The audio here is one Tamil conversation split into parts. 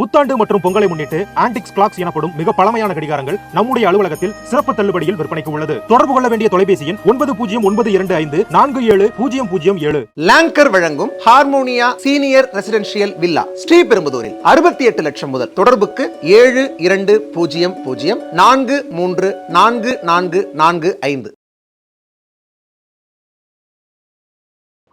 புத்தாண்டு மற்றும் பொங்கலை முன்னிட்டு ஆன்டிக்ஸ் கிளாக்ஸ் எனப்படும் மிக பழமையான கடிகாரங்கள் நம்முடைய அலுவலகத்தில் சிறப்பு தள்ளுபடியில் விற்பனைக்கு உள்ளது. தொடர்பு கொள்ள வேண்டிய தொலைபேசி எண் ஒன்பது பூஜ்ஜியம் ஒன்பது இரண்டு ஐந்து நான்கு ஏழு பூஜ்ஜியம் பூஜ்ஜியம் ஏழு. லாங்கர் வழங்கும் ஹார்மோனியா சீனியர் ரெசிடென்ஷியல் வில்லா ஸ்ரீபெரும்புதூரில் அறுபத்தி எட்டு லட்சம் முதல் தொடர்புக்கு ஏழு இரண்டு பூஜ்ஜியம் பூஜ்ஜியம் நான்கு மூன்று நான்கு நான்கு நான்கு ஐந்து.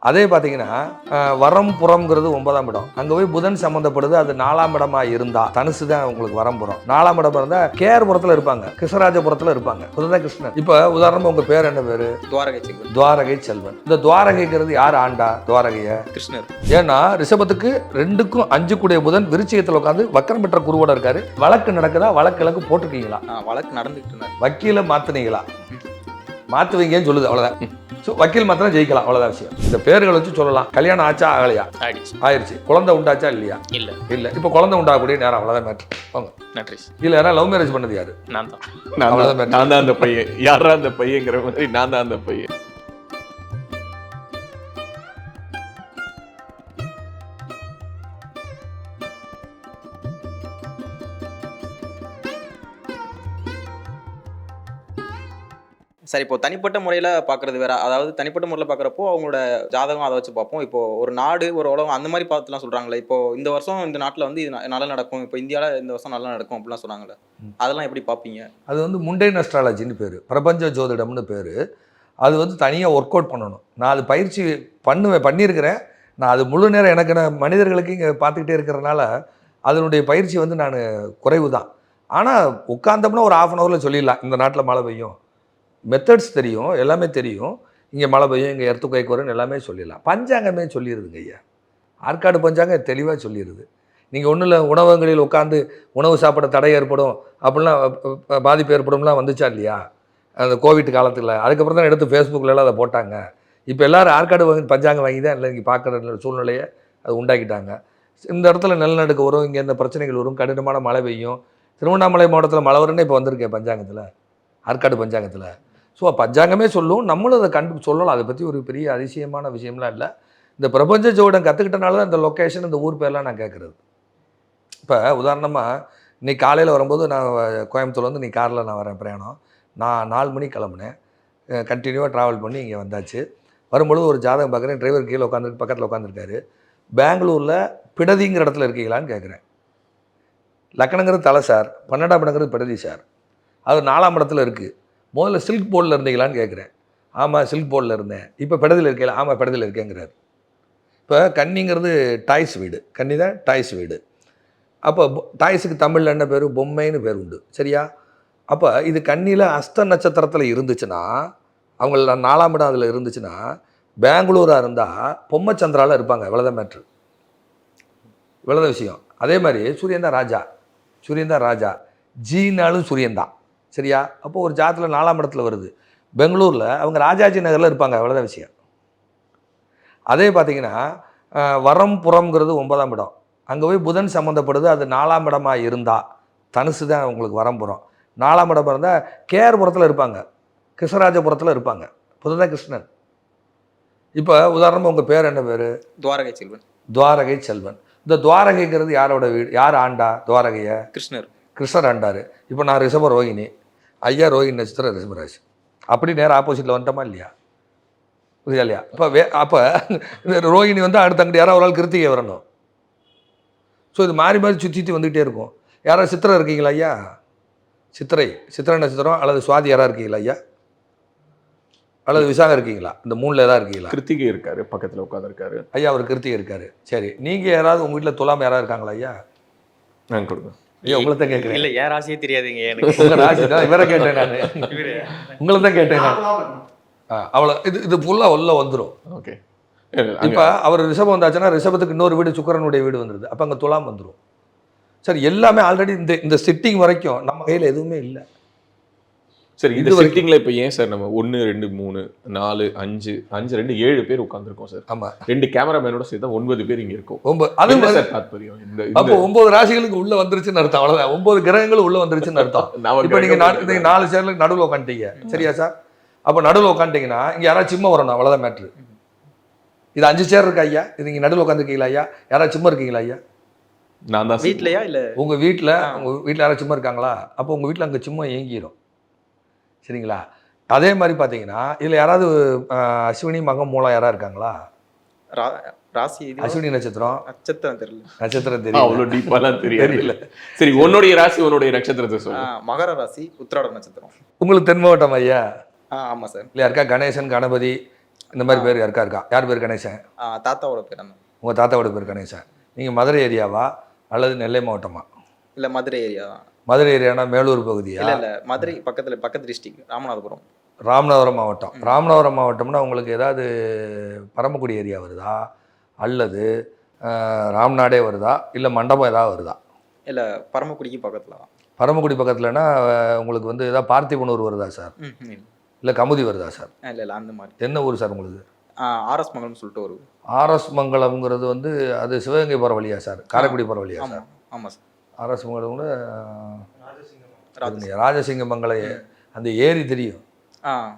அதே பார்த்தீங்கன்னா அஹ், வரம் புறம்ங்கிறது ஒன்பதாம் இடம். அங்கே போய் புதன் சம்மந்தப்படுது அது நாலாம் இடமா இருந்தா தனுசு தான் உங்களுக்கு வரம் புறம். நாலாம் இடம் இருந்தா கேர்புரத்தில் இருப்பாங்க கிருஷ்ணராஜபுரத்தில் இருப்பாங்க. புதன் கிருஷ்ணன். இப்போ உதாரணமா உங்க பேர் என்ன பேரு? துவாரகை செல்வன். துவாரகை செல்வன். இந்த துவாரகைங்கிறது யார் ஆண்டா? துவாரகைய? கிருஷ்ணர். ஏன்னா ரிஷபத்துக்கு ரெண்டுக்கும் அஞ்சு கூடிய புதன் விருச்சிகத்தில் உட்காந்து வக்கரம் பெற்ற குருவோட இருக்காரு. வழக்கு நடக்குதா? வழக்கு இலக்கு போட்டிருக்கீங்களா? வழக்கு நடந்துகிட்டு இருந்தார். வக்கீல மாத்துனீங்களா? மாத்துவீங்கன்னு சொல்லுது அவ்வளவுதான். ஸோ வக்கீல் மாத்திரம் ஜெயிக்கலாம். அவ்வளவுதான் விஷயம். இந்த பேர்களை வச்சு சொல்லலாம். கல்யாணம் ஆச்சா ஆகலையா? ஆயிடுச்சு. ஆயிருச்சு. குழந்தை உண்டாச்சா இல்லையா? இல்ல. இல்ல. இப்போ குழந்தை உண்டாகக்கூடிய நேரம். அவ்வளவுதான் மேட்ரு போங்க நன்றி இல்ல யாரா லவ் மேரேஜ் பண்ணது யாரு? நான் தான். நான் தான் அந்த பையன். யாரா அந்த பையங்கிற மாதிரி நான் தான் அந்த பையன். சரி இப்போ தனிப்பட்ட முறையில் பார்க்கறது வேற. அதாவது தனிப்பட்ட முறையில் பார்க்குறப்போ அவங்களோட ஜாதகம் அதை வச்சு பார்ப்போம். இப்போ ஒரு நாடு ஒரு உலகம் அந்த மாதிரி பார்த்துலாம் சொல்றாங்களே. இப்போ இந்த வருஷம் இந்த நாட்டில் வந்து இது நல்லா நடக்கும். இப்போ இந்தியாவில் இந்த வருஷம் நல்லா நடக்கும் அப்படிலாம் சொன்னாங்களே அதெல்லாம் எப்படி பார்ப்பீங்க? அது வந்து முண்டைன் அஸ்ட்ராலஜின்னு பேர். பிரபஞ்ச ஜோதிடம்னு பேர். அது வந்து தனியாக ஒர்க் அவுட் பண்ணணும். நான் அது பயிற்சி பண்ணுவேன் பண்ணியிருக்கிறேன். நான் அது முழு நேரம் எனக்கு மனிதர்களுக்கு இங்கே பார்த்துக்கிட்டே இருக்கிறனால அதனுடைய பயிற்சி வந்து நான் குறைவு தான் ஆனால் உட்காந்தோம்னா ஒரு ஆஃப் அன் ஹவரில் சொல்லிடலாம். இந்த நாட்டில் மழை பெய்யும். மெத்தட்ஸ் தெரியும் எல்லாமே தெரியும். இங்கே மழை பெய்யும் இங்கே எர்த்துக்கைக்கு வரும்னு எல்லாமே சொல்லிடலாம். பஞ்சாங்கமே சொல்லிடுதுங்க ஐயா. ஆற்காடு பஞ்சாங்கம் தெளிவாக சொல்லிடுது நீங்கள் ஒன்றும் இல்லை உணவகங்களில் உட்காந்து உணவு சாப்பிட தடை ஏற்படும் அப்படிலாம் பாதிப்பு ஏற்படும்லாம் வந்துச்சா இல்லையா? அந்த கோவிட் காலத்தில். அதுக்கப்புறம் தான் எடுத்து ஃபேஸ்புக்கிலலாம் அதை போட்டாங்க. இப்போ எல்லாரும் ஆற்காடு வாங்கி பஞ்சாங்கம் வாங்கி தான் இல்லை இங்கே பார்க்குற சூழ்நிலையை அது உண்டாக்கிட்டாங்க. இந்த இடத்துல நிலநடுக்க வரும் இங்கே இந்த பிரச்சனைகள் வரும் கடினமான மழை பெய்யும். திருவண்ணாமலை மாவட்டத்தில் மழை வரும்னே இப்போ வந்திருக்கேன் பஞ்சாங்கத்தில் ஆற்காடு பஞ்சாங்கத்தில். ஸோ பஞ்சாங்கமே சொல்லும். நம்மளும் அதை கண்டு சொல்லலாம். அதை பற்றி ஒரு பெரிய அதிசயமான விஷயம்லாம் இல்லை. இந்த பிரபஞ்ச ஜோடம் கற்றுக்கிட்டனால தான் இந்த லொக்கேஷன் இந்த ஊர் பேர்லாம் நான் கேட்குறது இப்போ உதாரணமாக இன்னைக்கு காலையில் வரும்போது நான் கோயம்புத்தூர் வந்து நீ காரில் நான் வரேன் பிரயாணம். நான் நாலு மணிக்கு கிளம்புனேன். கண்டினியூவாக ட்ராவல் பண்ணி இங்கே வந்தாச்சு. வரும்பொழுது ஒரு ஜாதகம் பார்க்குறேன் டிரைவர் கீழே உட்காந்துருக்கு பக்கத்தில் உட்காந்துருக்காரு பெங்களூரில் பிடதிங்கிற இடத்துல இருக்கீங்களான்னு கேட்குறேன் லக்கணங்கிறது தலை சார். பன்னெண்டாம் இடங்கிறது பிடதி சார். அது நாலாம் இடத்துல இருக்குது முதல்ல சில்க் போர்டில் இருந்தீங்களான்னு கேட்குறேன். ஆமாம் சில்க் போர்டில் இருந்தேன். இப்போ பெடதில் இருக்கல? ஆமாம் பெடதில் இருக்கேங்கிறார். இப்போ கன்னிங்கிறது டாய்ஸ் வீடு. கன்னி தான் டாய்ஸ் வீடு. அப்போ டாய்ஸுக்கு தமிழில் என்ன பேர் பொம்மைன்னு பேர் உண்டு. சரியா? அப்போ இது கன்னியில் அஸ்த நட்சத்திரத்தில் இருந்துச்சுன்னா அவங்கள நாலாம் இடம் அதில் இருந்துச்சுன்னா பெங்களூராக இருந்தால் பொம்மச்சந்திராவில் இருப்பாங்க. இவ்வளோதான் மேட்ரு இவ்வளோதான் விஷயம். அதே மாதிரி சூரியன் தான் ராஜா. சூரியன் தான் ராஜா. ஜீனாலும் சூரியன் தான். சரியா? அப்போ ஒரு ஜாதத்தில் நாலாம் இடத்துல வருது. பெங்களூரில் அவங்க ராஜாஜி நகரில் இருப்பாங்க அவ்வளோதான் விஷயம். அதே பார்த்தீங்கன்னா வரம் புறம்ங்கிறது ஒன்பதாம் இடம். அங்கே போய் புதன் சம்மந்தப்படுது அது நாலாம் இடமா இருந்தா தனுசு தான் உங்களுக்கு வரம் புறம். நாலாம் இடம் இருந்தால் கேர்புரத்தில் இருப்பாங்க. கிருஷ்ணராஜபுரத்தில் இருப்பாங்க. புதன் கிருஷ்ணன். இப்போ உதாரணமாக உங்கள் பேர் என்ன பேர்? துவாரகை செல்வன். துவாரகை செல்வன். இந்த துவாரகைங்கிறது யாரோட வீடு? யார் ஆண்டா? துவாரகைய? கிருஷ்ணர். கிருஷ்ணர் ஆண்டார். இப்போ நான் ரிஷப ரோகிணி. ஐயா ரோகிணி நட்சத்திரம் ரிஷபராசி அப்படி நேரம் ஆப்போசிட்டில் வந்துட்டோமா இல்லையா? புரியுதா இல்லையா? அப்போ வே அப்போ ரோகிணி வந்து அடுத்த அங்கிட்டு யாராவது ஒரு ஆள் கிருத்திகை வரணும். ஸோ இது மாறி மாறி சுற்றி சுற்றி வந்துகிட்டே இருக்கும். யாராவது சித்திரை இருக்கீங்களா ஐயா? சித்திரை சித்திரை நட்சத்திரம் அல்லது சுவாதி யாராவது இருக்கீங்களா ஐயா? அல்லது விசாகம் இருக்கீங்களா? இந்த மூணில் ஏதாவது இருக்கீங்களா? கிருத்திகை இருக்காரு பக்கத்துல உட்காந்துருக்காரு ஐயா அவர் கிருத்திகை இருக்காரு. சரி நீங்கள் யாராவது உங்கள் வீட்டில் துலாம் யாராவது இருக்காங்களா ஐயா? நான் கொடுங்க. ஐயா உங்களை தான் கேட்குறேன். இல்ல ஏன் ராசியே தெரியாதுங்க எனக்கு. உங்க ராசி தான் இவரை கேட்டேன் நான். உங்களை தான் கேட்டேன் நான். அவ்வளோ இது இது ஃபுல்லாக உள்ள வந்துடும் ஓகே. இப்போ அவர் ரிஷபம் வந்தாச்சுன்னா ரிஷபத்துக்கு இன்னொரு வீடு சுக்கிரனுடைய வீடு வந்துடுது அப்போ அங்கே துலாம் வந்துடும் சரி எல்லாமே ஆல்ரெடி இந்த இந்த சிட்டிங் வரைக்கும் நம்ம கையில் எதுவுமே இல்லை. சரி இந்த இது வரைக்கும்- செட்டிங்ல இப்ப ஏன் சார் நம்ம ஒன்னு ரெண்டு மூணு நாலு அஞ்சு அஞ்சு ரெண்டு ஏழு பேர் உட்காந்துருக்கோம் சார். ஆமாம் ரெண்டு கேமராமேனோட சேர்த்தா ஒன்பது பேர் இங்க இருக்கோம். ஒன்பது அது சார் தாத்பரியம்? இந்த அப்போ ஒன்பது ராசிகளுக்கு உள்ள வந்துருச்சுன்னு அர்த்தம் அவ்வளோதான் ஒன்பது கிரகங்கள் உள்ள வந்துருச்சுன்னு அர்த்தம். இப்போ நீங்கள் நாலு நாலு சேர்ல நடுவில் உட்காந்துட்டீங்க. சரியா சார்? அப்போ நடுவில் உட்காந்துட்டீங்கன்னா இங்கே யாராவது சிம்ம வரணும் அவ்வளோதான் மேட்ரு இது அஞ்சு சேர் இருக்கா ஐயா? இது இங்கே நடுவில் உட்காந்துருக்கீங்களா ஐயா? யாராவது சிம்ம இருக்கீங்களா ஐயா? நான் தான் வீட்லயா இல்ல? உங்கள் வீட்டில். உங்கள் வீட்டில் யாராச்சும் சும்மா இருக்காங்களா? அப்போ உங்கள் வீட்டில் அங்கே சும்மா இயங்கிடும் சரிங்களா? அதே மாதிரி பார்த்தீங்கன்னா இதில் யாராவது அஸ்வினி மகம் மூலம் யாராவது இருக்காங்களா? ரா- ராசி இது அஸ்வினி நட்சத்திரம். நட்சத்திரம் தெரியல. நட்சத்திரம் தெரியல. டீப்பாலாம் தெரியல. சரி உன்னுடைய ராசி உன்னுடைய நட்சத்திரத்தை சொல்லு. மகர ராசி உத்திராட நட்சத்திரம். உங்களுக்கு தென் மாவட்டம் ஐயா? ஆ ஆமா சார். இல்லை யாருக்கா கணேசன் கணபதி இந்த மாதிரி பேர் யாருக்கா இருக்கா? யார் பேர் கணேசன்? தாத்தாவோட பேர் உங்கள் தாத்தாவோட பேர் கணேசன். நீங்கள் மதுரை ஏரியாவா? அல்லது நெல்லை மாவட்டமா? இல்ல மதுரை ஏரியா தான் மதுரை ஏரியானா மேலூர் பகுதியா? இல்ல மதுரை பக்கத்துல பக்கத்து டிஸ்ட்ரிக்ட் ராமநாதபுரம். ராமநாதபுரம் மாவட்டம். ராமநாதபுரம் மாவட்டம்னா உங்களுக்கு ஏதாவது பரமக்குடி ஏரியா வருதா? அல்லது ராம்நாடே வருதா? இல்லை மண்டபம் ஏதாவது வருதா? இல்ல பரமக்குடிக்கு பக்கத்துல தான். பரமக்குடி பக்கத்துலனா உங்களுக்கு வந்து ஏதாவது பார்த்திபனூர் வருதா சார்? இல்ல. கமுதி வருதா சார்? இல்ல இல்ல அந்த மாதிரி. என்ன ஊர் சார் உங்களுக்கு? ஆர்எஸ் மங்கலம்னு சொல்லிட்டு ஒரு. ஆர்எஸ் மங்கலம்ங்கிறது வந்து அது சிவகங்கை போகிற வழியா சார்? காரைக்குடி போகிற வழியா சார்? ஆமா சார். மங்கலம் கூட ராஜசி- ராஜசிங்கமங்கல அந்த ஏரி தெரியும்.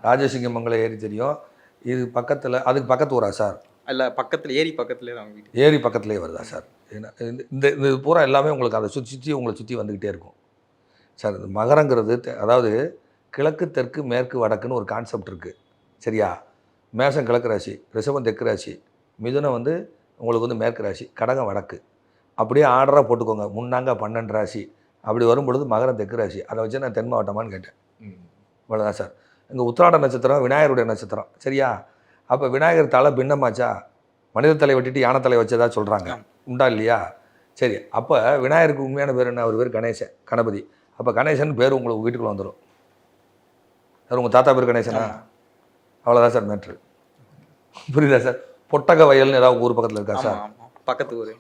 ராஜசிங்கமங்கல ஏரி தெரியும். இது பக்கத்தில் அதுக்கு பக்கத்து ஊரா சார்? இல்ல பக்கத்துல ஏரி பக்கத்துலயே தான் வீடு. ஏரி பக்கத்துலேயே வருதா சார்? இந்த இந்த இது பூரா எல்லாமே உங்களுக்கு அதை சுற்றி சுற்றி உங்களை சுற்றி வந்துக்கிட்டே இருக்கும். சார் இந்த மகரங்கிறது அதாவது கிழக்கு தெற்கு மேற்கு வடக்குன்னு ஒரு கான்செப்ட் இருக்குது சரியா? மேசம் கிழக்கு ராசி ரிஷபம் தெற்கு ராசி. மிதுனம் வந்து உங்களுக்கு வந்து மேற்கு ராசி கடகம் வடக்கு. அப்படியே ஆர்டராக போட்டுக்கோங்க. முன்னாங்க பன்னெண்டு ராசி. அப்படி வரும் பொழுது மகரம் தெற்கு ராசி. அதை வச்சு நான் தென் மாவட்டமான்னு கேட்டேன். ம். இவ்வளோதான் சார். இங்கே உத்திராட நட்சத்திரம் விநாயகருடைய நட்சத்திரம். சரியா? அப்போ விநாயகர் தலை பின்னமாச்சா? மனித தலை வெட்டிட்டு யானை தலை வச்சதா சொல்கிறாங்க. உண்டா இல்லையா? சரி. அப்போ விநாயகருக்கு உண்மையான பேர் என்ன? அவர் பேர் கணேசன் கணபதி. அப்போ கணேசன் பேர் உங்களுக்கு வீட்டுக்குள்ள வந்துடும் சார் உங்கள் தாத்தா பேர் கணேசனா. அவ்வளோதான் சார் மேட்ரு. புரியுதா சார்? பொட்டக வயல்னு ஏதாவது ஊர் பக்கத்தில் இருக்கா சார்? பக்கத்து ஊரு.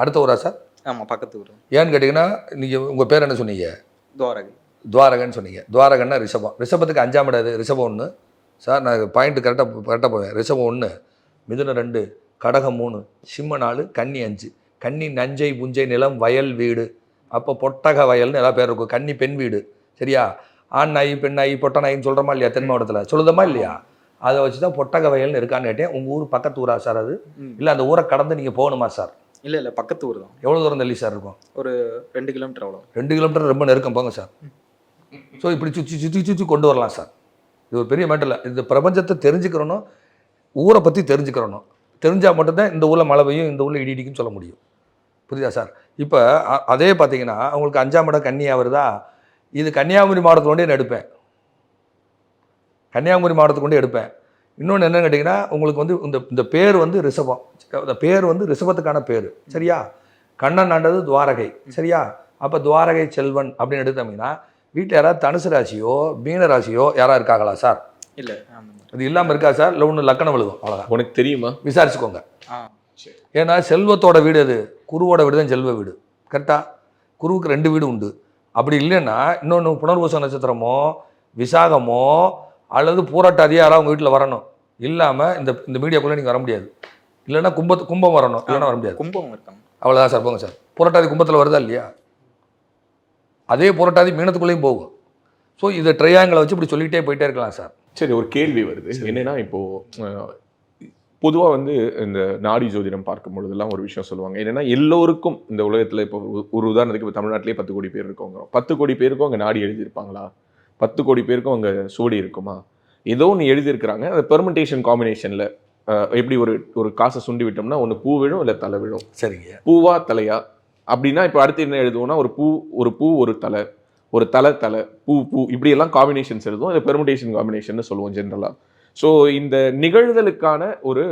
அடுத்த ஊரா சார்? ஆமா பக்கத்து ஊரு. ஏன்னு கேட்டிங்கன்னா நீங்கள் உங்கள் பேர் என்ன சொன்னீங்க? துவாரகை. துவாரகன்னு சொன்னீங்க. துவாரகன்னா ரிஷபம். ரிஷபத்துக்கு அஞ்சாம் இடம் எது? ரிஷபம் ஒன்று சார் நான் பாயிண்ட் கரெக்டாக கரெக்டாக போவேன். ரிஷபம் ஒன்று மிதுனம் ரெண்டு கடகம் மூணு சிம்ம நாலு கன்னி அஞ்சு. கன்னி நஞ்சை புஞ்சை நிலம் வயல் வீடு. அப்போ பொட்டக வயல்னு ஏதாவது பேர் இருக்கும். கன்னி பெண் வீடு. சரியா? ஆண் நாய் பெண் நாய் பொட்ட நாயின்னு சொல்கிறோமா இல்லையா? தென் மாவட்டத்தில். சொல்லுதமா இல்லையா? அதை வச்சு தான் பொட்டக வயல்னு இருக்கான்னு கேட்டேன். உங்கள் ஊர் பக்கத்து ஊரா சார் அது. இல்லை அந்த ஊரை கடந்து நீங்கள் போகணுமா சார்? இல்ல இல்ல பக்கத்து ஊர் தான். எவ்வளோ தூரம் தள்ளி சார் இருக்கும்? ரெண்டு கிலோமீட்டர் அவ்வளோ ரெண்டு கிலோமீட்டர் ரொம்ப நெருக்கம் போங்க சார். ஸோ இப்படி சுற்றி சுற்றி சுற்றி கொண்டு வரலாம் சார். இது ஒரு பெரிய மேட்டர் இல்லை. இந்த பிரபஞ்சத்தை தெரிஞ்சுக்கிறணும் ஊரை பற்றி தெரிஞ்சுக்கிறணும் தெரிஞ்சால் மட்டும்தான் இந்த ஊரில் மழை பெய்யும் இந்த ஊரில் இடி இடிக்குன்னு சொல்ல முடியும். புரியுதா சார்? இப்போ அதே பார்த்தீங்கன்னா உங்களுக்கு அஞ்சாம் இடம் கன்னியா வருதா இது கன்னியாகுமரி மாவட்டத்தில் எடுப்பேன். கன்னியாகுமரி மாவட்டத்துக்கு கொண்டே எடுப்பேன். இன்னொன்று என்னன்னு கேட்டிங்கன்னா உங்களுக்கு வந்து இந்த இந்த பேர் வந்து ரிஷபம். இந்த பேர் வந்து ரிஷபத்துக்கான பேர். சரியா? கண்ணன் ஆண்டது துவாரகை. சரியா? அப்போ துவாரகை செல்வன் அப்படின்னு எடுத்தோம்னா வீட்டில் யாராவது தனுசு ராசியோ மீன ராசியோ யாராவது இருக்காங்களா சார்? இல்ல இது இல்லாமல் இருக்கா சார்? இல்லை ஒன்று லக்கணம் விழுகும் அவ்வளோதான் உனக்கு தெரியுமா? விசாரிச்சுக்கோங்க. ஏன்னா செல்வத்தோட வீடு அது குருவோட வீடு தான் செல்வ வீடு. கரெக்டா குருவுக்கு ரெண்டு வீடு உண்டு. அப்படி இல்லைன்னா இன்னொன்று புனர்வச நட்சத்திரமோ விசாகமோ அல்லது பூரட்டாதியோ யாராவது உங்கள் வீட்டில் வரணும். இல்லாமல் இந்த இந்த மீடியாக்குள்ளே நீங்கள் வர முடியாது. இல்லைன்னா கும்பத்து கும்பம் வரணும். இல்லைன்னா வர முடியாது. கும்பகம் இருக்காங்க அவ்வளோதான் சார் போங்க சார். புரட்டாதி கும்பத்தில் வருதா இல்லையா? அதே புரட்டாதி மீனத்துக்குள்ளேயும் போகும். ஸோ இதை ட்ரையாங்கிளை வச்சு இப்படி சொல்லிகிட்டே போயிட்டே இருக்கலாம் சார். சரி ஒரு கேள்வி வருது. என்னன்னா இப்போ அஹ், பொதுவா வந்து இந்த நாடி ஜோதிடம் பார்க்கும் பொழுதெல்லாம் ஒரு விஷயம் சொல்லுவாங்க. என்னன்னா எல்லோருக்கும் இந்த உலகத்துல இப்போ ஒரு- ஒரு உதாரணத்துக்கு இப்போ தமிழ்நாட்டிலே பத்து கோடி பேர் இருக்கவங்க பத்து கோடி பேருக்கும் அங்க நாடி எழுதியிருப்பாங்களா? பத்து கோடி பேருக்கும் அங்க சோடி இருக்குமா? ஏதோ ஒன்று எழுதியிருக்கிறாங்க. அது பெர்மெண்டேஷன் காம்பினேஷன்ல எப்படி ஒரு ஒரு காசை சுண்டி விட்டோம்னா ஒன்று பூ விழும் இல்லை தலை விழும். சரிங்க. பூவா தலையா? அப்படின்னா இப்போ அடுத்து என்ன எழுதுவோம்னா ஒரு பூ ஒரு பூ ஒரு தலை. ஒரு தலை தலை பூ பூ இப்படி எல்லாம் காம்பினேஷன்ஸ் எழுதுவோம். இதை பெர்முடேஷன் காம்பினேஷன் சொல்லுவோம் ஜென்ரலாக ஸோ இந்த நிகழ்தலுக்கான ஒரு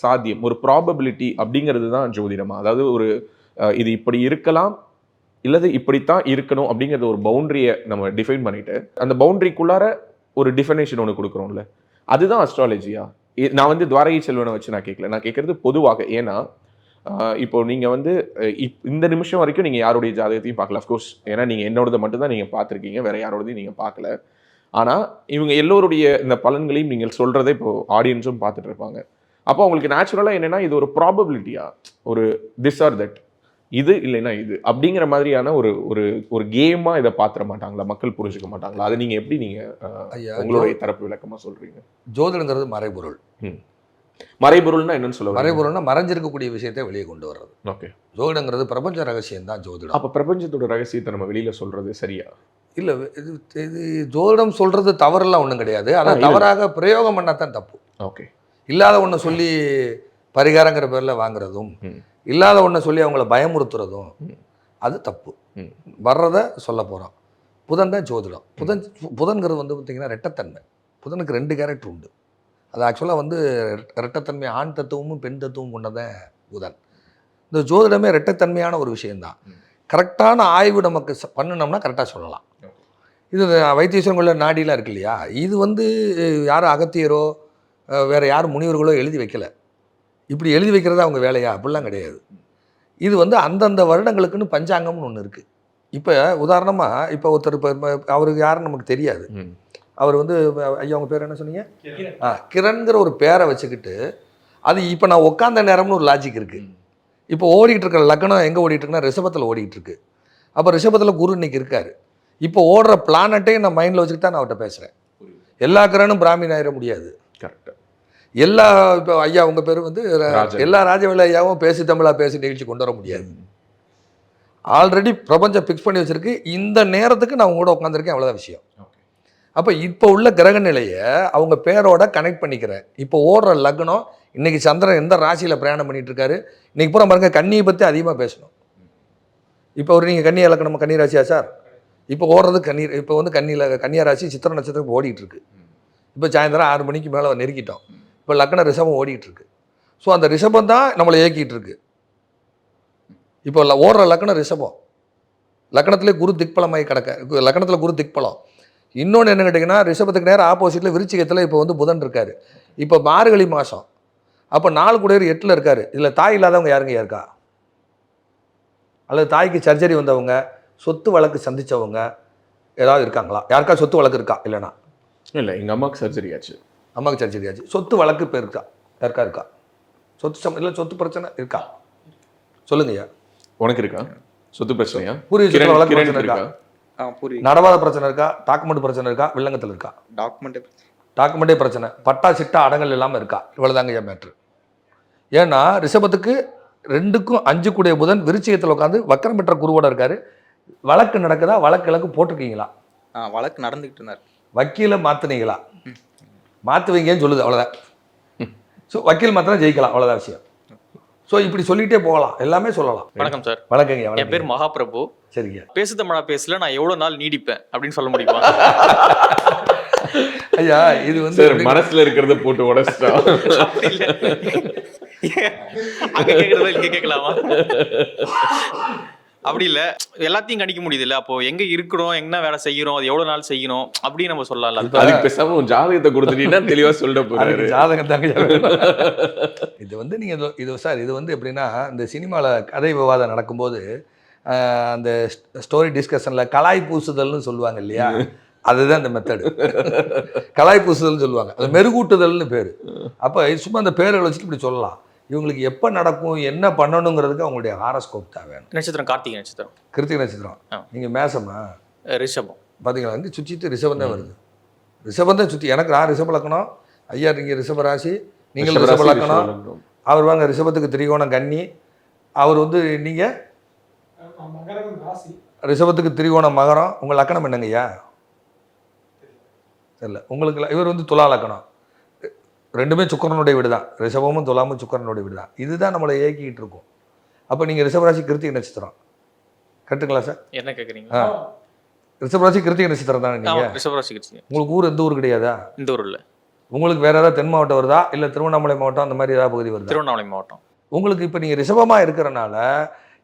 சாத்தியம் ஒரு ப்ராபபிலிட்டி அப்படிங்கிறது தான் ஜோதிடமா. அதாவது ஒரு இது இப்படி இருக்கலாம் இல்லது இப்படித்தான் இருக்கணும் அப்படிங்கிறத ஒரு பவுண்டரியை நம்ம டிஃபைன் பண்ணிட்டு அந்த பவுண்டரிக்குள்ளார ஒரு டிஃபனேஷன் ஒன்று கொடுக்குறோம்ல. அதுதான் அஸ்ட்ராலஜியா நான் வந்து துவாரகை செல்வனை வச்சு நான் கேட்கல நான் கேட்கறது பொதுவாக ஏன்னா இப்போ நீங்கள் வந்து இப்- இந்த நிமிஷம் வரைக்கும் நீங்கள் யாருடைய ஜாதகத்தையும் பார்க்கல. அஃப்கோர்ஸ் ஏன்னா நீங்கள் என்னோடத மட்டும்தான் நீங்கள் பார்த்துருக்கீங்க. வேற யாரோடதையும் நீங்கள் பார்க்கல. ஆனால் இவங்க எல்லோருடைய இந்த பலன்களையும் நீங்கள் சொல்கிறதே இப்போ ஆடியன்ஸும் பார்த்துட்டு இருப்பாங்க. அப்போ அவங்களுக்கு நேச்சுரலாக என்னென்னா இது ஒரு ப்ராபபிலிட்டியா ஒரு திஸ் ஆர் தட் இது இல்லைன்னா இது அப்படிங்கிற மாதிரியான ஒரு ஒரு ஒரு கேமா இதை பாத்திர மாட்டாங்களா? மக்கள் புரிஞ்சுக்க மாட்டாங்களா? அதை நீங்க எப்படி நீங்க உங்களுடைய தரப்பு விளக்கமா சொல்றீங்க? ஜோதிடங்கிறது மறைபொருள். மறைபொருள்னா என்னன்னு சொல்ல? மறைபொருள்னா மறைஞ்சிருக்கக்கூடிய விஷயத்தை வெளியே கொண்டு வர்றது. ஓகே. ஜோதிடங்கிறது பிரபஞ்ச ரகசியம் தான் ஜோதிடம். அப்ப பிரபஞ்சத்தோட ரகசியத்தை நம்ம வெளியில சொல்றது சரியா? இல்லை இது இது ஜோதிடம் சொல்றது தவறெல்லாம் ஒன்றும் கிடையாது. ஆனால். தவறாக பிரயோகம் பண்ணாதான் தப்பு. ஓகே. இல்லாத ஒன்று சொல்லி பரிகாரங்கிற பேரில் வாங்குறதும். இல்லாத ஒன்றை சொல்லி அவங்கள பயமுறுத்துறதும். அது தப்பு. வர்றதை சொல்ல போகிறோம் புதன் தான் ஜோதிடம். புதன் புதன்கிறது வந்து பார்த்திங்கன்னா ரெட்டத்தன்மை. புதனுக்கு ரெண்டு கேரக்டர் உண்டு. அது ஆக்சுவலாக வந்து ரெட்ட- ரெட்டத்தன்மை ஆண் தத்துவமும் பெண் தத்துவமும் கொண்டதான் புதன். இந்த ஜோதிடமே ரெட்டத்தன்மையான ஒரு விஷயம்தான். ம். கரெக்டான ஆய்வு நமக்கு பண்ணுனோம்னா கரெக்டாக சொல்லலாம். இது வைத்தீஸ்வரங்குள்ள நாடிலாம் இருக்கு இல்லையா? இது வந்து யாரும் அகத்தியரோ வேற யார் முனிவர்களோ எழுதி வைக்கல. இப்படி எழுதி வைக்கிறதா அவங்க வேலையா? அப்படிலாம் கிடையாது. இது வந்து அந்தந்த வருடங்களுக்குன்னு பஞ்சாங்கம்னு ஒன்று இருக்குது இப்போ உதாரணமாக இப்போ ஒருத்தர் இப்போ அவருக்கு யாருன்னு நமக்கு தெரியாது. அவர் வந்து ஐயா உங்கள் பேர் என்ன சொன்னீங்க? ஆ கிரண்கிற ஒரு பேரை வச்சுக்கிட்டு அது இப்போ நான் உட்காந்த நேரம்னு ஒரு லாஜிக் இருக்குது இப்போ ஓடிட்டு இருக்கிற லக்னம் எங்கே ஓடிட்டு இருக்குன்னா ரிஷபத்தில் ஓடிட்டு இருக்கு. அப்போ ரிஷபத்தில் குரு இன்னைக்கு இருக்காரு. இப்போ ஓடுற பிளானட்டையும் நான் மைண்டில் வச்சுக்கிட்டு தான் நான் அவர்கிட்ட பேசுகிறேன் எல்லா கிரகனும் பிராமின் ஆயிட முடியாது. கரெக்ட் எல்லா இப்போ ஐயா உங்கள் பேர் வந்து. எல்லா ராஜவேல ஐயாவும் பேசி தமிழா பேசி நிகழ்ச்சி கொண்டு வர முடியாது. ஆல்ரெடி பிரபஞ்சம் ஃபிக்ஸ் பண்ணி வச்சிருக்கு. இந்த நேரத்துக்கு நான் உங்களோட உட்காந்துருக்கேன் அவ்வளோதான் விஷயம். அப்போ இப்போ உள்ள கிரக நிலையை அவங்க பேரோட கனெக்ட் பண்ணிக்கிறேன். இப்போ ஓடுற லக்னம் இன்னைக்கு சந்திரன் எந்த ராசியில் பிரயாணம் பண்ணிட்டு இருக்காரு? இன்னைக்கு பூரா பாருங்க கன்னியை பற்றி அதிகமாக பேசணும். இப்போ ஒரு நீங்கள் கன்னி லக்னம் கன்னி ராசியா சார்? இப்போ ஓடுறது கன்னி இப்போ வந்து கன்னியில் கன்னியா ராசி சித்திர நட்சத்திரம் ஓடிட்டு இருக்கு. இப்போ சாயந்தரம் ஆறு மணிக்கு மேலே நெருக்கிட்டோம். இப்போ லக்ன ரிஷபம் ஓடிட்டுருக்கு ஸோ அந்த ரிஷபம் தான் நம்மளை இயக்கிட்டு இருக்கு இப்போ ல- ஓடுற லக்னம் ரிஷபம். லக்னத்திலே குரு திக்பலமாகி கிடக்க லக்னத்தில் குரு திக்பலம். இன்னொன்று என்ன கேட்டிங்கன்னா ரிஷபத்துக்கு நேரம் ஆப்போசிட்டில் விருச்சிகத்தில் இப்போ வந்து புதன் இருக்கார். இப்போ மார்கழி மாதம் அப்போ நாலு குடையர் எட்டில் இருக்கார். இதில் தாய் இல்லாதவங்க யாருங்க இருக்கா? அல்லது தாய்க்கு சர்ஜரி வந்தவங்க சொத்து வழக்கு சந்தித்தவங்க ஏதாவது இருக்காங்களா? யாருக்கா சொத்து வழக்கு இருக்கா? இல்லைனா இல்லை எங்கள் அம்மாவுக்கு சர்ஜரி ஆச்சு. அம்மாவுக்கு சர்ஜரி ஆச்சு சொத்து வழக்கு இப்போ இருக்கா? யாருக்கா இருக்கா? சொத்து சம் இல்லை சொத்து பிரச்சனை இருக்கா? சொல்லுங்கய்யா உனக்கு இருக்கா? சொத்து பிரச்சனையா? பூர்வீக சொத்து வழக்கு பிரச்சனை இருக்கா? நடவாத பிரச்சனை இருக்கா? டாக்குமெண்ட் பிரச்சனை இருக்கா? வில்லங்கத்தில் இருக்கா? டாக்குமெண்ட் டாக்குமெண்டே பிரச்சனை. பட்டா சிட்டா அடங்கல் இல்லாமல் இருக்கா? இவ்வளோதாங்க ஐயா மேட்ரு. ஏன்னா ரிஷபத்துக்கு ரெண்டுக்கும் அஞ்சு கூடிய புதன் விருச்சிகத்தில் உட்காந்து வக்கரம் பெற்ற குருவோட இருக்காரு. வழக்கு நடக்குதா? வழக்கு இலக்கு போட்டிருக்கீங்களா? வழக்கு நடந்துகிட்டு இருந்தார். வக்கீலை மாத்துனீங்களா? மாற்றுவீங்கன்னு சொல்லுது அவ்வளோதான் ஸோ வக்கீல் மாத்திரம் ஜெயிக்கலாம் அவ்வளோதான் விஷயம். ஸோ இப்படி சொல்லிட்டே போகலாம் எல்லாமே சொல்லலாம். வணக்கம் சார். வணக்கங்க என் பேர் மகாபிரபு. சரிங்க. பேசு தமிழா பேசல நான் எவ்வளவு நாள் நீடிப்பேன் அப்படின்னு சொல்ல முடியுமா? ஐயா இது வந்து மனசுல இருக்கிறத போட்டு உடச்சிட்டா? அப்படி இல்ல. அங்க கேக்குறத இங்க கேட்கலாமா? அப்படி இல்ல. எல்லாத்தையும் கணிக்க முடியுது இல்ல அப்போ எங்க இருக்கிறோம் என்ன வேலை செய்யறோம் அது எவ்வளவு நாள் செய்யணும் அப்படின்னு நம்ம சொல்லலாம்ல. இப்ப- அதுக்கு பேசாம உன் ஜாதகத்தை கொடுத்துட்டீங்கன்னா தெளிவா அதுக்கு போறாரு. ஜாதகம் தாங்க இது வந்து நீங்க இது- சார் இது வந்து எப்படின்னா இந்த சினிமாவில் கதை விவாதம் நடக்கும்போது அந்த ஸ்டோரி டிஸ்கஷன்ல கலாய் பூசுதல்னு சொல்லுவாங்க இல்லையா? அதுதான் இந்த மெத்தடு கலாய் பூசுதல்னு சொல்லுவாங்க. அது மெருகூட்டுதல்னு பேர். அப்போ சும்மா அந்த பேரை வச்சுட்டு இப்படி சொல்லலாம். இவங்களுக்கு எப்போ நடக்கும் என்ன பண்ணணுங்கிறதுக்கு அவங்களுடைய ஹாரஸ்கோப் தான் வேணும். நட்சத்திரம் கார்த்திகை நட்சத்திரம். கிருத்திகை நட்சத்திரம். நீங்கள் மேசமா? ரிஷபம். பார்த்தீங்களா அங்கே சுற்றிட்டு ரிஷபம் தான் வருது. ரிஷபம் தான் சுற்றி எனக்கு நான் ரிஷப லக்கணம் ஐயா நீங்கள் ரிஷப ராசி நீங்கள் ரிஷப லக்கணம். அவர் வாங்க ரிஷபத்துக்கு திரிகோணம் கன்னி. அவர் வந்து நீங்கள் ரிஷபத்துக்கு திரிகோணம் மகரம். உங்கள் லக்கணம் என்னங்கய்யா இல்லை உங்களுக்கு இவர் வந்து துலா லக்கணம். ரெண்டுமே சுக்கரனுடைய வீடு தான் ரிஷபமும் துலாமும் சுக்கரனுடைய வீடு தான் இதுதான் நம்மளை இயக்கிட்டு இருக்கும். அப்போ நீங்கள் ரிஷபராசி கிருத்திகை நட்சத்திரம். கரெக்டுங்களா சார்? என்ன கேக்குறீங்க? ஆ. ரிஷபராசி கிருத்திகை நட்சத்திரம் தானே நீங்கள் ரிஷபராசி கிருத்திகை. உங்களுக்கு ஊர் எந்த ஊர் கிடையாதா? இந்த ஊர்ல உங்களுக்கு வேற ஏதாவது தென் மாவட்டம் வருதா? இல்லை திருவண்ணாமலை மாவட்டம் அந்த மாதிரி ஏதாவது பகுதி வருதா? திருவண்ணாமலை மாவட்டம். உங்களுக்கு இப்போ நீங்கள் ரிஷபமாக இருக்கிறனால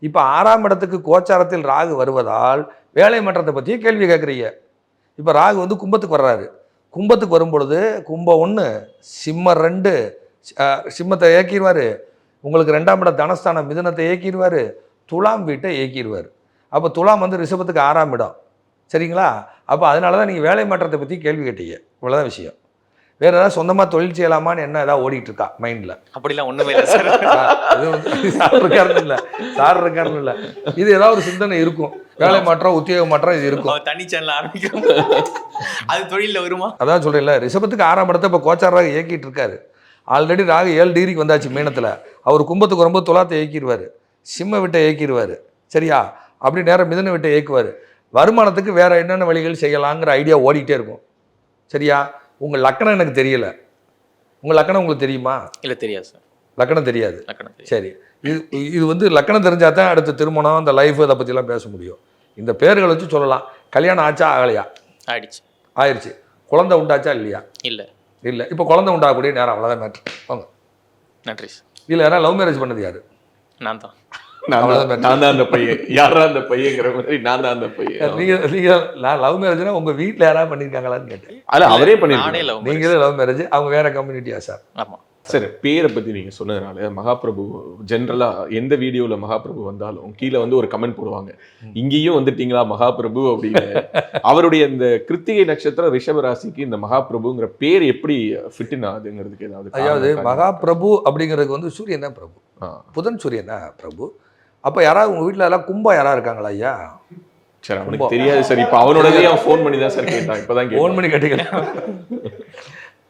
இப்போ ஆறாம் இடத்துக்கு கோச்சாரத்தில் ராகு வருவதால் வேலை மாற்றத்தை பற்றியே கேள்வி கேட்குறீங்க இப்போ ராகு வந்து கும்பத்துக்கு வர்றாரு. கும்பத்துக்கு வரும்பொழுது கும்பம் ஒன்று சிம்மம் ரெண்டு சிம்மத்தை இயக்கிடுவார் உங்களுக்கு ரெண்டாம் இடம் தனஸ்தானம் மிதனத்தை இயக்கிடுவார் துலாம் வீட்டை இயக்கிடுவார் அப்போ துலாம் வந்து ரிஷபத்துக்கு ஆறாம் இடம். சரிங்களா? அப்போ அதனால தான் நீங்கள் வேலை மாற்றத்தை பற்றி கேள்வி கேட்டீங்க. இவ்வளோதான் விஷயம். வேறு ஏதாவது சொந்தமாக தொழில் செய்யலாமான்னு என்ன ஏதாவது ஓடிட்டு இருக்கா மைண்டில் அப்படிலாம் ஒண்ணுமே இல்லை சார். இது வந்து சார் இருக்காருன்னு இல்ல. சார் இருக்காருன்னு இல்ல. இது ஏதாவது ஒரு சிந்தனை இருக்கும். வேலை மாற்றம் உத்தியோக மாற்றம் இது இருக்கும். தனி சேனல் ஆரம்பிக்கிறோம் அது தொழில்ல வருமா? அதான் சொல்றேன்ல ரிஷபத்துக்கு ஆறாம் இடத்தை இப்போ கோச்சாராக இயக்கிட்டு இருக்காரு ஆல்ரெடி ராகு ஏழு டிகிரிக்கு வந்தாச்சு மீனத்தில். அவர் கும்பத்துக்கு ரொம்ப துலாத்தை இயக்கிடுவார் சிம்ம விட்டை இயக்கிடுவார் சரியா? அப்படி நேரம் மிதன விட்டை இயக்குவார். வருமானத்துக்கு வேற என்னென்ன வழிகள் செய்யலாங்கிற ஐடியா ஓடிட்டே இருக்கும். சரியா? உங்கள் லக்கணம் எனக்கு தெரியல. உங்கள் லக்கணம் உங்களுக்கு தெரியுமா? இல்ல தெரியாது சார் லக்கணம் தெரியாது. லக்கணம். சரி. இது இது வந்து லக்கணம் தெரிஞ்சா தான் அடுத்த திருமணம் இந்த லைஃப் இதை பற்றிலாம் பேச முடியும். இந்த பேர்களை வச்சு சொல்லலாம். கல்யாணம் ஆச்சா ஆகலையா? ஆயிடுச்சு. ஆயிடுச்சு குழந்தை உண்டாச்சா இல்லையா? இல்ல. இல்லை. இப்போ குழந்தை உண்டாகக்கூடிய நேரம் அவ்வளோதான் மேட்ரு வாங்க. நன்றி சார் இல்லை யாரா லவ் மேரேஜ் பண்ணது யாரு? நான் தான். நான் தான் அந்த பையன். யாரா அந்த பையங்கிற மாதிரி நான் தான் அந்த பையன். நீங்க நீங்க நான் லவ் மேரேஜ்னா உங்க வீட்டில் யாராவது பண்ணியிருக்காங்களான்னு கேட்டேன். அவரே பண்ணிருக்காங்க லவ் நீங்களே லவ் மேரேஜ் அவங்க வேற கம்யூனிட்டியா சார்? ஆமா. சரி பேரை பத்தி நீங்க சொன்னதுனால மகாபிரபு ஜென்ரலா எந்த வீடியோல மகாபிரபு வந்தாலும் கீழே வந்து ஒரு கமெண்ட் போடுவாங்க. இங்கேயும் வந்துட்டீங்களா மகாபிரபு அப்படின்னு. அவருடைய இந்த கிருத்திகை நட்சத்திரம் ரிஷப ராசிக்கு இந்த மகாபிரபுங்கிற பேர் எப்படி ஃபிட்டின் ஆகுதுங்கிறதுக்கு ஏதாவது அதாவது காரணம் மகா பிரபு அப்படிங்கிறதுக்கு வந்து சூரியன் தான் பிரபு. புதன் சூரியன் தான் பிரபு. அப்போ யாராவது உங்க வீட்டில் எல்லாம் கும்பம் யாராவது இருக்காங்களா ஐயா? சரி அவனுக்கு தெரியாது சார். இப்ப அவனோடதே அவன் ஃபோன் பண்ணி தான் சார் கேட்டான். இப்பதான் ஃபோன் கேட்டான். பண்ணி கேட்டீங்க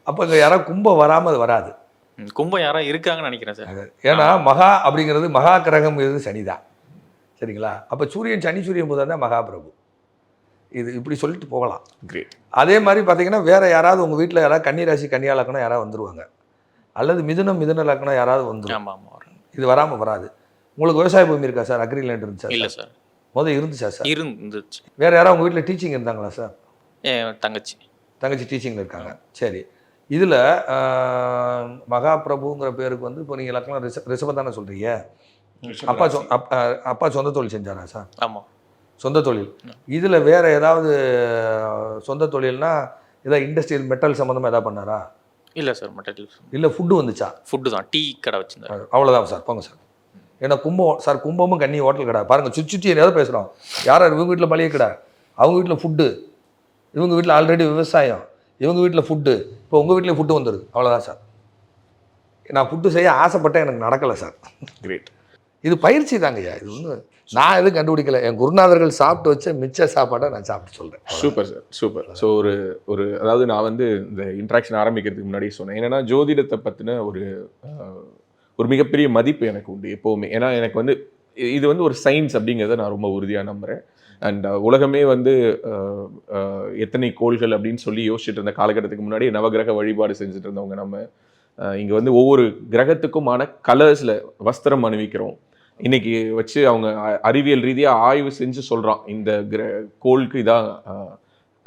அப்போ இங்கே யாராவது கும்பம் வராமல் அது வராது. ம், கும்பம் யாரா இருக்காங்கன்னு நினைக்கிறேன் சார். ஏன்னா மகா அப்படிங்கிறது மகா கிரகம் இது சனிதான். சரிங்களா? அப்போ சூரியன் சனி சூரியன் புதன் தான் மகா பிரபு இது இப்படி சொல்லிட்டு போகலாம். கிரேட் அதே மாதிரி பார்த்தீங்கன்னா வேற யாராவது உங்கள் வீட்டில் யாராவது கன்னி ராசி கன்னியா லக்கணம் யாராவது வந்துருவாங்க. அல்லது மிதுனம் மிதுன லக்கணம் யாராவது வரும். இது வராமல் வராது. உங்களுக்கு விவசாய பூமி இருக்கா சார்? அக்ரி லேண்ட் இருந்துச்சா இல்ல சார்? முதல் இருந்துச்சா சார்? இருந்துச்சு. வேற யாராவது உங்கள் வீட்டில் டீச்சிங் இருந்தாங்களா சார்? என் தங்கச்சி. தங்கச்சி டீச்சிங்கில் இருக்காங்க. சரி. இதில் மகா பிரபுங்கிற பேருக்கு வந்து இப்போ நீங்கள் லக்கணம் ரிஷ ரிஷபம் தானே சொல்கிறீங்க அப்பா சொ அப்பா சொந்த தொழில் செஞ்சாரா சார்? ஆமா. சொந்த தொழில். இதில் வேற ஏதாவது சொந்த தொழில்னா ஏதாவது இண்டஸ்ட்ரியல் மெட்டல் சம்மந்தமாக ஏதாவது பண்ணாரா? இல்ல சார் மட்டன் இல்லை ஃபுட்டு வந்துச்சா? ஃபுட்டு தான். டீ கடை வச்சிருந்தாரு. அவ்வளோதான் சார். போங்க சார். ஏன்னா கும்பம் சார் கும்பமும் கண்ணி ஹோட்டல் கடை. பாருங்க சுற்றி சுற்றி எதாவது பேசுகிறோம் யார் இவங்க வீட்டில் மளிகை கடை? அவங்க வீட்டில் ஃபுட்டு இவங்க வீட்டில் ஆல்ரெடி விவசாயம். இவங்க வீட்டில் ஃபுட்டு இப்போ உங்கள் வீட்டில் ஃபுட்டு வந்துடுது அவ்வளோதான் சார். நான் ஃபுட்டு செய்ய ஆசைப்பட்டேன் எனக்கு நடக்கலை சார். கிரேட் இது பயிற்சி தாங்கய்யா இது வந்து நான் எதுவும் கண்டுபிடிக்கல. என் குருநாதர்கள் சாப்பிட்டு வச்ச மிச்ச சாப்பாடை நான் சாப்பிட்டு சொல்கிறேன் சூப்பர் சார். சூப்பர். ஸோ ஒரு ஒரு அதாவது நான் வந்து இந்த இன்ட்ராக்ஷன் ஆரம்பிக்கிறதுக்கு முன்னாடி சொன்னேன். என்னன்னா ஜோதிடத்தை பற்றின ஒரு ஒரு மிகப்பெரிய மதிப்பு எனக்கு உண்டு எப்போவுமே. ஏன்னா எனக்கு வந்து இது வந்து ஒரு சயின்ஸ் அப்படிங்கிறத நான் ரொம்ப உறுதியாக நம்புகிறேன் அண்ட் உலகமே வந்து எத்தனை கோள்கள் அப்படின்னு சொல்லி யோசிச்சுட்டு இருந்த காலகட்டத்துக்கு முன்னாடி நவகிரக வழிபாடு செஞ்சுட்டு இருந்தவங்க நம்ம இங்கே வந்து ஒவ்வொரு கிரகத்துக்குமான கலர்ஸில் வஸ்திரம் அணிவிக்கிறோம். இன்னைக்கு வச்சு அவங்க அ- அறிவியல் ரீதியாக ஆய்வு செஞ்சு சொல்கிறான் இந்த கிர கோளுக்கு இதான்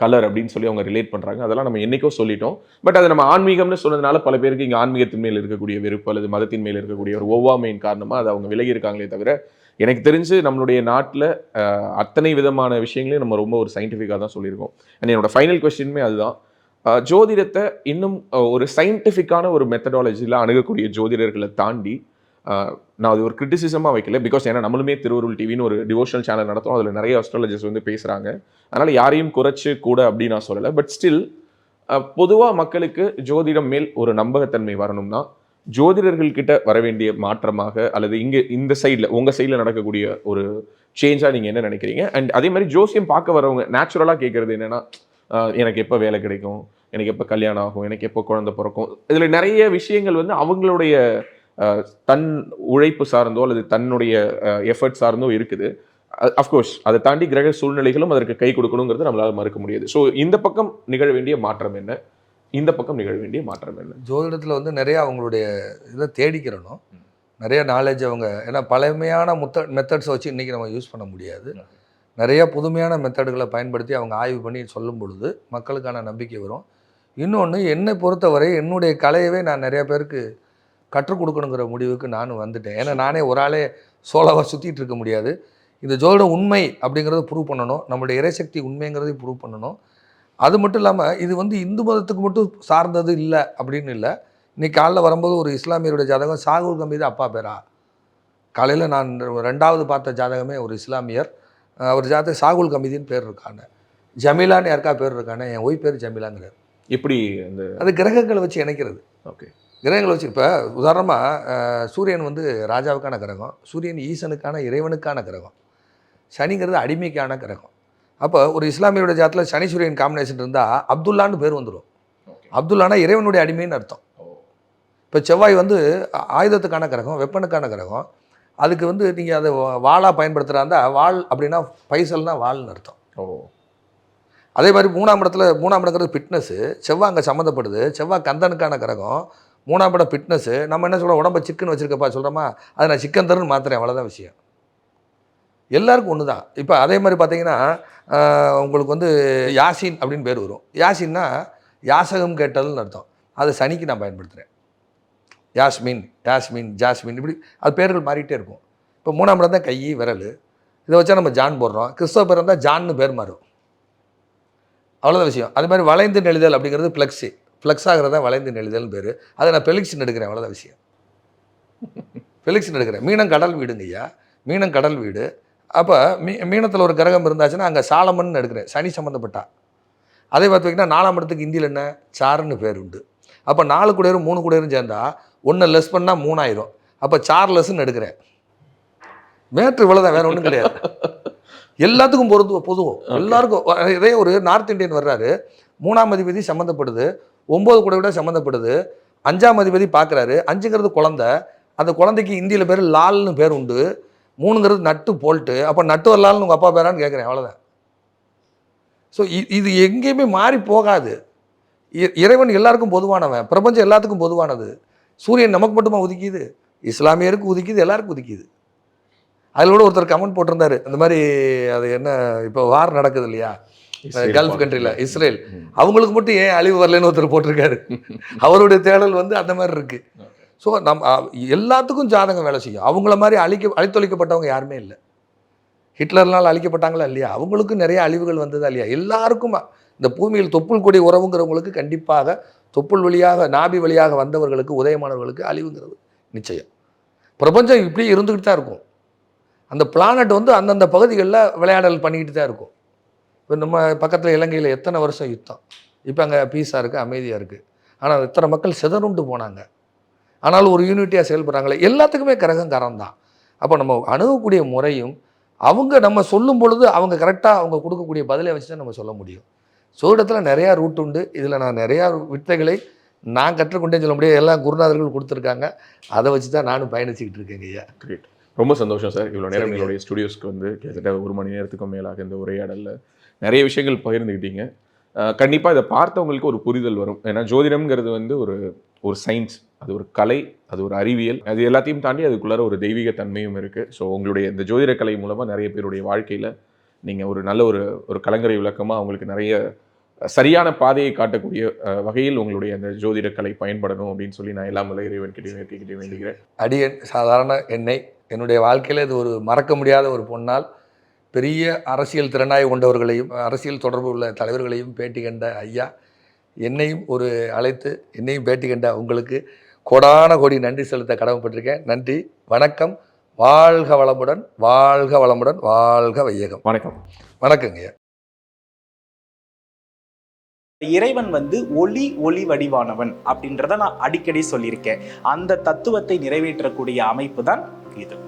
கலர் அப்படின்னு சொல்லி அவங்க ரிலேட் பண்ணுறாங்க அதெல்லாம் நம்ம என்னைக்கோ சொல்லிட்டோம். பட் அது நம்ம ஆன்மீகம்னு சொன்னதுனால பல பேருக்கு இங்கே ஆன்மீகத்தின் மேல் இருக்கக்கூடிய வெறுப்பு அல்லது மதத்தின் மேல் இருக்கக்கூடிய ஒரு ஒவ்வாமையின் காரணமாக அது அவங்க விலகி இருக்காங்களே தவிர எனக்கு தெரிஞ்சு நம்மளுடைய நாட்டில் அத்தனை விதமான விஷயங்களையும் நம்ம ரொம்ப ஒரு சயின்டிஃபிக்காக தான் சொல்லியிருக்கோம். அண்ட் என்னோட ஃபைனல் கொஸ்டினுமே அதுதான். ஜோதிடத்தை இன்னும் ஒரு சயின்டிஃபிக்கான ஒரு மெத்தடாலஜியில் அணுகக்கூடிய ஜோதிடர்களை தாண்டி நான் அது ஒரு கிரிட்டிசிசமாக வைக்கல. பிகாஸ் ஏன்னா நம்மளுமே திருவருள் டிவின்னு ஒரு டிவோஷனல் சேனல் நடத்தும் அதில் நிறைய அஸ்ட்ராலஜர்ஸ் வந்து பேசுகிறாங்க அதனால் யாரையும் குறைச்சு கூட அப்படின்னு நான் சொல்லலை. பட் ஸ்டில் பொதுவாக மக்களுக்கு ஜோதிடம் மேல் ஒரு நம்பகத்தன்மை வரணும்னா ஜோதிடர்கள் கிட்ட வர வேண்டிய மாற்றமாக அல்லது இங்கே இந்த சைடில் உங்கள் சைடில் நடக்கக்கூடிய ஒரு சேஞ்சாக நீங்கள் என்ன நினைக்கிறீங்க? அண்ட் அதே மாதிரி ஜோசியம் பார்க்க வரவங்க நேச்சுரலாக கேட்குறது என்னென்னா எனக்கு எப்போ வேலை கிடைக்கும்? எனக்கு எப்போ கல்யாணம் ஆகும்? எனக்கு எப்போ குழந்தை பிறக்கும்? இதில் நிறைய விஷயங்கள் வந்து அவங்களுடைய தன் உழைப்பு சார்ந்தோ அல்லது தன்னுடைய எஃபர்ட் சார்ந்தோ இருக்குது. அஃப்கோர்ஸ் அதை தாண்டி கிரக சூழ்நிலைகளும் அதற்கு கை கொடுக்கணுங்கிறது நம்மளால மறுக்க முடியாது. ஸோ இந்த பக்கம் நிகழ வேண்டிய மாற்றம் என்ன? இந்த பக்கம் நிகழ வேண்டிய மாற்றம் என்ன? ஜோதிடத்தில் வந்து நிறைய அவங்களுடைய இதை தேடிக்கிறணும். நிறைய நாலேஜ் அவங்க ஏன்னா பழமையான முத்த மெத்தட்ஸை வச்சு இன்றைக்கி நம்ம யூஸ் பண்ண முடியாது. நிறைய புதுமையான மெத்தடுகளை பயன்படுத்தி அவங்க ஆய்வு பண்ணி சொல்லும் பொழுது மக்களுக்கான நம்பிக்கை வரும். இன்னொன்று என்னை பொறுத்தவரை என்னுடைய கலையவே நான் நிறைய பேருக்கு கற்றுக் கொடுக்கணுங்கிற முடிவுக்கு நானும் வந்துட்டேன். ஏன்னா நானே ஒரு ஆளே சோலோவாக சுற்றிட்டு இருக்க முடியாது. இந்த ஜோதிடம் உண்மை அப்படிங்கிறத ப்ரூவ் பண்ணணும். நம்மளுடைய இறைசக்தி உண்மைங்கிறதையும் ப்ரூவ் பண்ணணும். அது மட்டும் இல்லாமல் இது வந்து இந்து மதத்துக்கு மட்டும் சார்ந்தது இல்லை அப்படின்னு இல்லை. இன்னைக்கு காலைல வரும்போது ஒரு இஸ்லாமியருடைய ஜாதகம் சாகுல் கமீது அப்பா பேரா. காலையில் நான் ரெண்டாவது பார்த்த ஜாதகமே ஒரு இஸ்லாமியர். அவர் ஜாதகம் சாகுல் கமீதின்னு பேர் இருக்காங்க. ஜமீலான்னு யாருக்கா பேர் இருக்கானே என் ஒய் பேர் ஜமீலாங்கிறார். எப்படி அந்த அது கிரகங்களை வச்சு இணைக்கிறது. ஓகே. கிரகங்களை வச்சு இப்போ உதாரணமாக சூரியன் வந்து ராஜாவுக்கான கிரகம் சூரியன் ஈசனுக்கான இறைவனுக்கான கிரகம் சனிங்கிறது அடிமைக்கான கிரகம். அப்போ ஒரு இஸ்லாமியோட ஜாத்தில் சனி சூரியன் காம்பினேஷன் இருந்தால் அப்துல்லான்னு பேர் வந்துடும் அப்துல்லானா இறைவனுடைய அடிமைன்னு அர்த்தம். இப்போ செவ்வாய் வந்து ஆயுதத்துக்கான கிரகம் வெப்பனுக்கான கிரகம் அதுக்கு வந்து நீங்கள் அதை வாளாக பயன்படுத்துகிறா இருந்தால் வாள் அப்படின்னா பைசல்னா வாள்னு அர்த்தம். ஓ. அதே மாதிரி மூணாம் இடத்துல மூணாம் இடங்கிறது ஃபிட்னஸ்ஸு செவ்வாய் அங்கே சம்மந்தப்படுது செவ்வாய் கந்தனுக்கான கிரகம் மூணாம் படம் ஃபிட்னஸ்ஸு நம்ம என்ன சொல்கிறோம் உடம்பை சிக்கன் வச்சுருக்கப்பா சொல்கிறோமா அதை நான் சிக்கன் தருன்னு மாத்திரேன் அவ்வளோதான் விஷயம். எல்லாருக்கும் ஒன்று தான் இப்போ அதே மாதிரி பார்த்தீங்கன்னா உங்களுக்கு வந்து யாசின் அப்படின்னு பேர் வரும். யாசின்னா யாசகம் கேட்டல்னு அர்த்தம். அது சனிக்கு நான் பயன்படுத்துகிறேன் யாஸ்மின் யாஸ்மின் ஜாஸ்மின் இப்படி அது பேர்கள் மாறிட்டே இருக்கும். இப்போ மூணாம் இடம் தான் கை விரல். இதை வச்சா நம்ம ஜான் போடுறோம். கிறிஸ்தவ பேர் இருந்தால் ஜான்னு பேர் மாறும். அவ்வளோதான் விஷயம். அது மாதிரி வளைந்து நெளிதல் அப்படிங்கிறது ஃப்ளெக்ஸு ஃப்ளெக்ஸ் ஆகிறதா வளைந்து நெளிதல்னு பேர். அதை நான் பெலிக்ஸ்னு எடுக்கிறேன் அவ்வளோதான் விஷயம். பெலிக்ஸ்னு எடுக்கிறேன் மீனம் கடல் வீடுங்க ஐயா. மீனம் கடல் வீடு. அப்போ மீ மீனத்தில் ஒரு கிரகம் இருந்தாச்சுன்னா அங்கே சாலமன் எடுக்கிறேன் சனி சம்மந்தப்பட்டா அதே பார்த்துக்கிங்கன்னா நாலாம் இடத்துக்கு இந்தியில் என்ன? சார்னு பேர் உண்டு. அப்போ நாலு குடையரும் மூணு குடையரும் சேர்ந்தா ஒன்று லெஸ் பண்ணால் மூணாயிரம். அப்போ சார் லெஸ்ன்னு எடுக்கிறேன் மேட்ரு இவ்வளோதான் வேற ஒன்றும் கிடையாது. எல்லாத்துக்கும் பொருத்து பொதுவும். எல்லாருக்கும் இதே ஒரு நார்த் இந்தியன் வர்றாரு. மூணாம் அதிபதி சம்மந்தப்படுது ஒம்பது கூட விட சம்மந்தப்படுது. அஞ்சாம் அதிபதி பார்க்குறாரு அஞ்சுங்கிறது குழந்த. அந்த குழந்தைக்கு இந்தியில் பேர் லால்னு பேர் உண்டு. மூணுங்கிறது நட்டு போல்ட்டு. அப்போ நட்டு வரலால்னு உங்கள் அப்பா பேரான்னு கேட்குறேன் அவ்வளோதான் ஸோ இது எங்கேயுமே மாறி போகாது. இ- இறைவன் எல்லாருக்கும் பொதுவானவன். பிரபஞ்சம் எல்லாத்துக்கும் பொதுவானது. சூரியன் நமக்கு மட்டுமா ஒதுக்கிது? இஸ்லாமியருக்கு ஒதுக்கிது எல்லாருக்கும் ஒதுக்கிது. அதில் கூட ஒருத்தர் கமெண்ட் போட்டிருந்தாரு. இந்த மாதிரி அது என்ன இப்போ வார் நடக்குது இல்லையா? கல்ஃப். கண்ட்ரியில் இஸ்ரேல். அவங்களுக்கு மட்டும் ஏன் அழிவு வரலன்னு ஒருத்தர் போட்டிருக்காரு? அவருடைய தேடல் வந்து அந்த மாதிரி இருக்கு. ஸோ நம் எல்லாத்துக்கும் ஜாதகம் வேலை செய்யும். அவங்கள மாதிரி அழிக்க அழித்தொழிக்கப்பட்டவங்க யாருமே இல்லை. ஹிட்லர்னால் அழிக்கப்பட்டாங்களா இல்லையா? அவங்களுக்கும் நிறைய அழிவுகள் வந்ததா இல்லையா? எல்லாருக்கும் இந்த பூமியில் தொப்புள் கொடி உறவுங்கிறவங்களுக்கு கண்டிப்பாக தொப்புள் வழியாக நாபி வழியாக வந்தவர்களுக்கு உதயமானவர்களுக்கு அழிவுங்கிறது நிச்சயம். பிரபஞ்சம் இப்படி இருந்துக்கிட்டு தான் இருக்கும். அந்த பிளானட் வந்து அந்தந்த பகுதிகளில் விளையாடல் பண்ணிக்கிட்டு தான் இருக்கும். இப்போ நம்ம பக்கத்தில் இலங்கையில் எத்தனை வருஷம் யுத்தம்? இப்போ அங்கே பீஸாக இருக்குது அமைதியாக இருக்குது ஆனால் இத்தனை மக்கள் சிதறுண்டு போனாங்க. ஆனாலும் ஒரு யூனிட்டியாக செயல்படுறாங்களே. எல்லாத்துக்குமே கிரகம் கரம் தான். அப்போ நம்ம அணுகக்கூடிய முறையும் அவங்க நம்ம சொல்லும் பொழுது அவங்க கரெக்டாக அவங்க கொடுக்கக்கூடிய பதிலை வச்சு தான் நம்ம சொல்ல முடியும். சோடத்தில் நிறையா ரூட் உண்டு. இதில் நான் நிறையா வித்தைகளை நான் கற்றுக்கொண்டே சொல்ல முடியாது. எல்லாம் குருநாதர்கள் கொடுத்துருக்காங்க. அதை வச்சு தான் நானும் பயணிச்சுக்கிட்டு இருக்கேங்க ஐயா. கிரேட் ரொம்ப சந்தோஷம் சார். இவ்வளோ நேரம். எங்களுடைய ஸ்டுடியோஸ்க்கு வந்து கிட்டத்தட்ட ஒரு மணி நேரத்துக்கும் மேலாக இந்த உரையாடலில் நிறைய விஷயங்கள் பகிர்ந்துக்கிட்டீங்க கண்டிப்பாக இதை பார்த்தவங்களுக்கு ஒரு புரிதல் வரும். ஏன்னா ஜோதிடம்ங்கிறது வந்து ஒரு ஒரு சயின்ஸ் அது ஒரு கலை அது ஒரு அறிவியல் அது எல்லாத்தையும் தாண்டி அதுக்குள்ளார ஒரு தெய்வீக தன்மையும் இருக்குது ஸோ உங்களுடைய இந்த ஜோதிட கலை மூலமாக நிறைய பேருடைய வாழ்க்கையில் நீங்கள் ஒரு நல்ல ஒரு ஒரு கலங்கரை விளக்கமாக அவங்களுக்கு நிறைய சரியான பாதையை காட்டக்கூடிய வகையில் உங்களுடைய அந்த ஜோதிட கலை பயன்படணும் அப்படின்னு சொல்லி நான் எல்லாம் இறைவன் கிட்டே வேண்டிக்கிட்டே வேண்டுகிறேன். அடியன் சாதாரண எண்ணெய் என்னுடைய வாழ்க்கையில் இது ஒரு மறக்க முடியாத ஒரு பொன்னால் பெரிய அரசியல் திறனாய் கொண்டவர்களையும் அரசியல் தொடர்பு உள்ள தலைவர்களையும் பேட்டி கண்ட ஐயா என்னையும் ஒரு அழைத்து என்னையும் பேட்டி கண்ட உங்களுக்கு கோடான கோடி நன்றி செலுத்த கடமைப்பட்டிருக்கேன். நன்றி வணக்கம் வாழ்க வளமுடன் வாழ்க வளமுடன் வாழ்க வையகம். வணக்கம். வணக்கங்க ஐயா. இறைவன் வந்து ஒளி ஒளி வடிவானவன் அப்படின்றத நான் அடிக்கடி சொல்லியிருக்கேன். அந்த தத்துவத்தை நிறைவேற்றக்கூடிய அமைப்பு தான் இது.